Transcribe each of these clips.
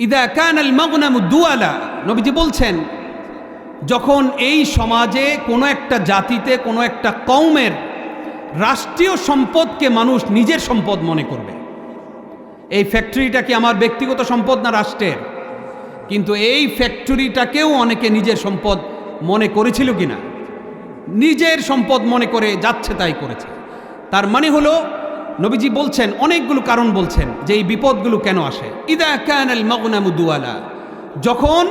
ইদা কান আল দুয়ালা, নবীজি বলছেন, যখন এই সমাজে কোনো একটা জাতিতে, কোনো একটা কৌমের রাষ্ট্রীয় সম্পদকে মানুষ নিজের সম্পদ মনে করবে, এই ফ্যাক্টরিটা কি আমার ব্যক্তিগত সম্পদ না রাষ্ট্রের? কিন্তু এই ফ্যাক্টরিটাকেও অনেকে নিজের সম্পদ মনে করেছিল কি না নিজের সম্পদ মনে করে যাচ্ছে তাই করেছে। তার মানে হলো নবীজি বলছেন, অনেকগুলো কারণ বলছেন যে এই বিপদগুলো কেন আসে। ইদা ক্যান আল মগনামুদুয়ালা যখন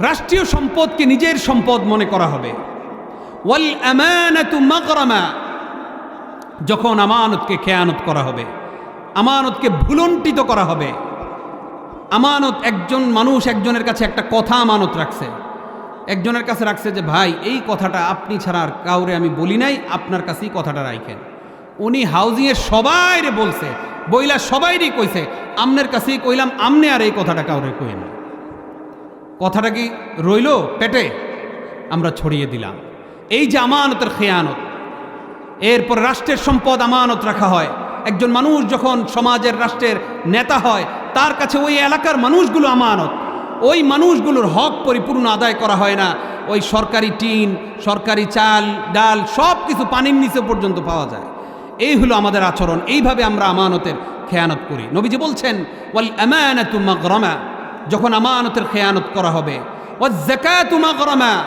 রাষ্ট্রীয় সম্পদকে নিজের সম্পদ মনে করা হবে। ওয়াল আমানাতু মাগরামা, যখন আমানতকে খেয়ানত করা হবে, আমানতকে ভুলন্টিত করা হবে। আমানত একজন মানুষ একজনের কাছে একটা কথা আমানত রাখছে। একজনের কাছে রাখছে যে, ভাই, এই কথাটা আপনি ছাড়া আর কাউরে আমি বলি নাই, আপনার কাছেই কথাটা রাখেন উনি হাউজিংয়ের সবাইরে বলছে, বইলা সবাইরই কইছে, আমনের কাছেই কইলাম, আমনে আর এই কথাটা কাউরে কই না। কথাটা কি রইল? পেটে? আমরা ছড়িয়ে দিলাম। এই যে আমানতের খেয়ানত, এরপর রাষ্ট্রের সম্পদ আমানত রাখা হয়। একজন মানুষ যখন সমাজের রাষ্ট্রের নেতা হয়, তার কাছে ওই এলাকার মানুষগুলো আমানত। ওই মানুষগুলোর হক পরিপূর্ণ আদায় করা হয় না। ওই সরকারি টিন, সরকারি চাল, ডাল সব কিছু পানির নিচে পর্যন্ত পাওয়া যায়। এই হলো আমাদের আচরণ। এইভাবে আমরা আমানতের খেয়ানত করি। নবীজি বলছেন, ওয়াল আমানাতু মাগরামা। যখন আমানতের খেয়ানত করা হবে, ওয়াজ যাকাতু মাগরামা।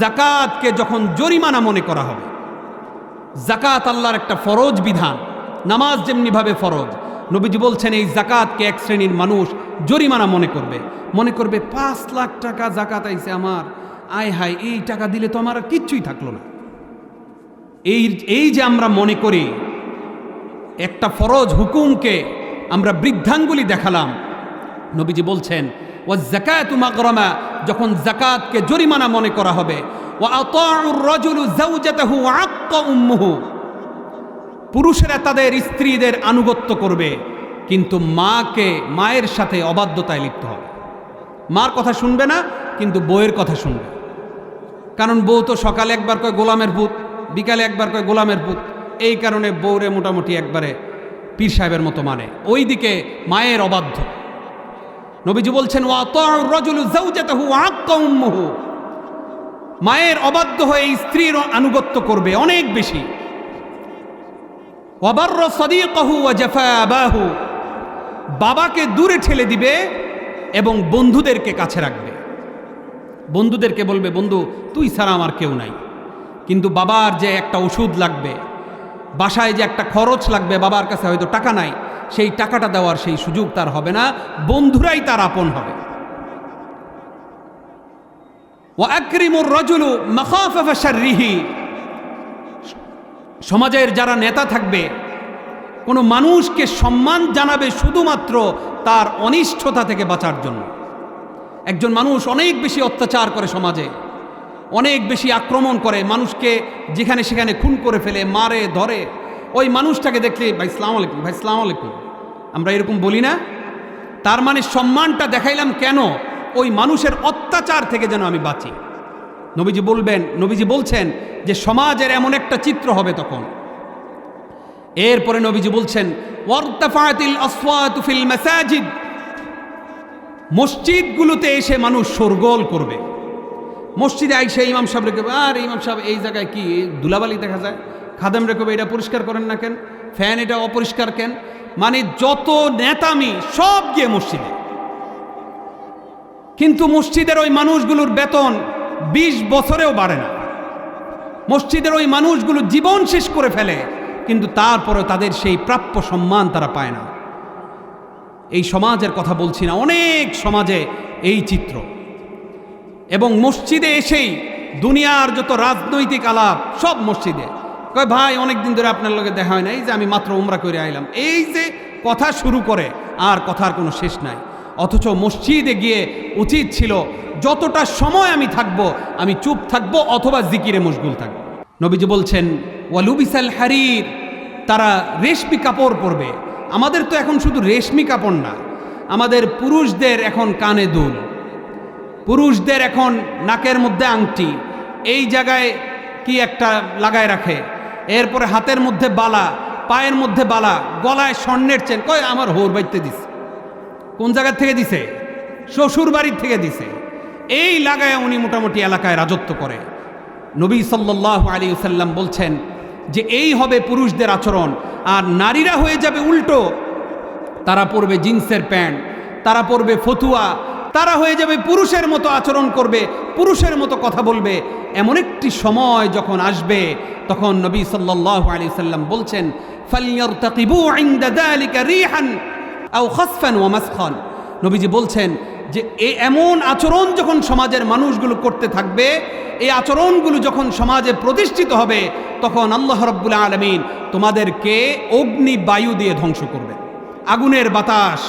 জাকাতকে যখন জরিমানা মনে করা হবে। জাকাত আল্লাহর একটা ফরজ বিধান। নামাজ যেমনিভাবে ফরজ। নবীজি বলছেন, এই জাকাতকে এক শ্রেণির মানুষ জরিমানা মনে করবে। মনে করবে, পাঁচ লাখ টাকা জাকাত আইছে আমার। আয় হায়, এই টাকা দিলে তো আমার কিচ্ছুই থাকল না। এই এই যে আমরা মনে করি একটা ফরজ হুকুমকে আমরা বৃদ্ধাঙ্গুলি দেখালাম, নবীজি বলছেন ও জাকাত মাগরমা যখন জাকাতকে জরিমানা মনে করা হবে ও উম্মুহু পুরুষেরা তাদের স্ত্রীদের আনুগত্য করবে, কিন্তু মাকে, মায়ের সাথে অবাধ্যতায় লিপ্ত হবে। মার কথা শুনবে না, কিন্তু বউয়ের কথা শুনবে। কারণ বউ তো সকালে একবার কয় গোলামের পুত বিকালে একবার কয়, গোলামের পুত। এই কারণে বউরে মোটামুটি একবারে পীর সাহেবের মতো মানে। ওই দিকে মায়ের অবাধ্য। নবীজি বলছেন মায়ের অবাধ্য হয়ে স্ত্রীর আনুগত্য করবে অনেক বেশি। বাবাকে দূরে ঠেলে দিবে এবং বন্ধুদেরকে কাছে রাখবে। বন্ধুদেরকে বলবে, বন্ধু, তুই ছাড়া আমার কেউ নাই। কিন্তু বাবার যে একটা ওষুধ লাগবে, বাসায় যে একটা খরচ লাগবে বাবার কাছে হয়তো টাকা নাই, সেই টাকাটা দেওয়ার সেই সুযোগ তার হবে না, বন্ধুরাই তার আপন হবে। রজুলু সমাজের যারা নেতা থাকবে, কোনো মানুষকে সম্মান জানাবে শুধুমাত্র তার অনিষ্ঠতা থেকে বাঁচার জন্য। একজন মানুষ অনেক বেশি অত্যাচার করে সমাজে। অনেক বেশি আক্রমণ করে, মানুষকে যেখানে সেখানে খুন করে ফেলে, মারে, ধরে। ওই মানুষটাকে দেখলে, ভাই সালাম আলাইকুম, ভাই ইসলাম আলাইকুম। আমরা এরকম বলি না। তার মানে সম্মানটা দেখাইলাম কেন? ওই মানুষের অত্যাচার থেকে যেন আমি বাঁচি। নবীজি বলবেন, নবীজি বলছেন যে সমাজের এমন একটা চিত্র হবে তখন। এরপরে নবীজি বলছেন মসজিদগুলোতে এসে মানুষ শোরগোল করবে। মসজিদে আইসে ইমাম সাহেব রেখে আর ইমাম সাহেব, এই জায়গায় কি দুলাবালি দেখা যায়? খাদেম রেখে এটা পরিষ্কার করেন না কেন? ফ্যান এটা অপরিষ্কার কেন? মানে যত নেতামি সব গিয়ে মসজিদে। কিন্তু মসজিদের ওই মানুষগুলোর বেতন বিশ বছরেও বাড়ে না। মসজিদের ওই মানুষগুলো জীবন শেষ করে ফেলে, কিন্তু তারপরে তাদের সেই প্রাপ্য সম্মান তারা পায় না। এই সমাজের কথা বলছি না, অনেক সমাজে এই চিত্র। এবং মসজিদে এসেই দুনিয়ার যত রাজনৈতিক আলাপ, সব মসজিদে। কয়, ভাই অনেক দিন ধরে আপনার লগে দেখা হয় না এই যে আমি মাত্র উমরা করে আইলাম। এই যে কথা শুরু করে, আর কথার কোনো শেষ নাই। অথচ মসজিদে গিয়ে উচিত ছিল, যতটা সময় আমি থাকব, আমি চুপ থাকব অথবা জিকিরে মশগুল থাকব। নবীজি বলছেন, ওয়ালুবিসাল হারির, তারা রেশমি কাপড় পরবে। আমাদের তো এখন শুধু রেশমি কাপড় না, আমাদের পুরুষদের এখন কানে দুল। পুরুষদের এখন নাকের মধ্যে আংটি। এই জায়গায় কি একটা লাগায় রাখে? এরপরে হাতের মধ্যে বালা, পায়ের মধ্যে বালা, গলায় স্বর্ণের চেন। কয় আমার হোর বাইতে দিস কোন জায়গা থেকে দিছে? শ্বশুর বাড়ির থেকে দিছে। এই লাগায় উনি মোটামুটি এলাকায় রাজত্ব করে। নবী সাল্লাহ আলী সাল্লাম বলছেন যে এই হবে পুরুষদের আচরণ। আর নারীরা হয়ে যাবে উল্টো। তারা পরবে জিন্সের প্যান্ট, তারা পরবে ফতুয়া তারা হয়ে যাবে পুরুষের মতো আচরণ করবে, পুরুষের মতো কথা বলবে। এমন একটি সময় যখন আসবে, তখন নবী সাল্লাল্লাহু আলাইহি সাল্লাম বলছেন নবীজি বলছেন যে, এ এমন আচরণ যখন সমাজের মানুষগুলো করতে থাকবে এই আচরণগুলো যখন সমাজে প্রতিষ্ঠিত হবে, তখন আল্লাহ রব্বুল আলমিন তোমাদেরকে অগ্নি বায়ু দিয়ে ধ্বংস করবে আগুনের বাতাস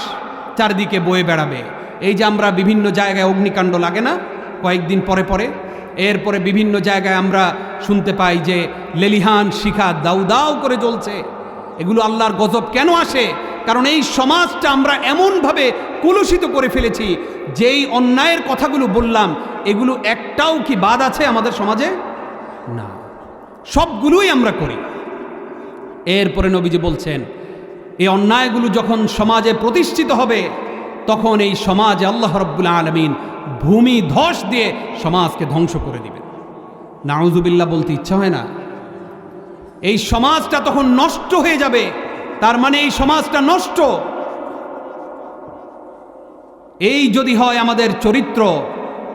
চারদিকে বয়ে বেড়াবে। এই যে আমরা বিভিন্ন জায়গায় অগ্নিকাণ্ড লাগে না, কয়েকদিন পরে পরে। এরপরে বিভিন্ন জায়গায় আমরা শুনতে পাই যে লেলিহান শিখা দাউ দাউ করে জ্বলছে। এগুলো আল্লাহর গজব কেন আসে? কারণ এই সমাজটা আমরা এমনভাবে কুলুষিত করে ফেলেছি, যেই অন্যায়ের কথাগুলো বললাম, এগুলো একটাও কি বাদ আছে আমাদের সমাজে? না। সবগুলোই আমরা করি। এরপরে নবীজি বলছেন, এই অন্যায়গুলো যখন সমাজে প্রতিষ্ঠিত হবে তখন এই সমাজে আল্লাহ রব্বুল আলমিন ভূমি ধস দিয়ে সমাজকে ধ্বংস করে দিবেন। নাউজুবিল্লাহ বলতে ইচ্ছা হয় না। এই সমাজটা তখন নষ্ট হয়ে যাবে। তার মানে এই সমাজটা নষ্ট। এই যদি হয় আমাদের চরিত্র,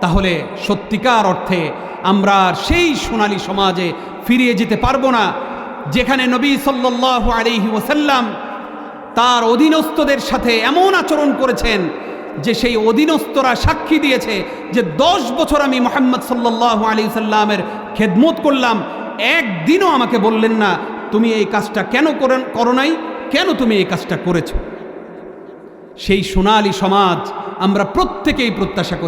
তাহলে সত্যিকার অর্থে আমরা সেই সোনালী সমাজে ফিরিয়ে যেতে পারব না, যেখানে নবী সাল্লাল্লাহু আলাইহি ওসাল্লাম তার অধীনস্থদের সাথে এমন আচরণ করেছেন যে সেই অধীনস্থরা সাক্ষী দিয়েছে যে দশ বছর আমি মোহাম্মদ সাল্লাহ আলী সাল্লামের খেদমত করলাম। একদিনও আমাকে বললেন না, তুমি এই কাজটা কেন করেন করো নাই? কেন তুমি এই কাজটা করেছ? সেই সোনালী সমাজ আমরা প্রত্যেকেই প্রত্যাশা করি।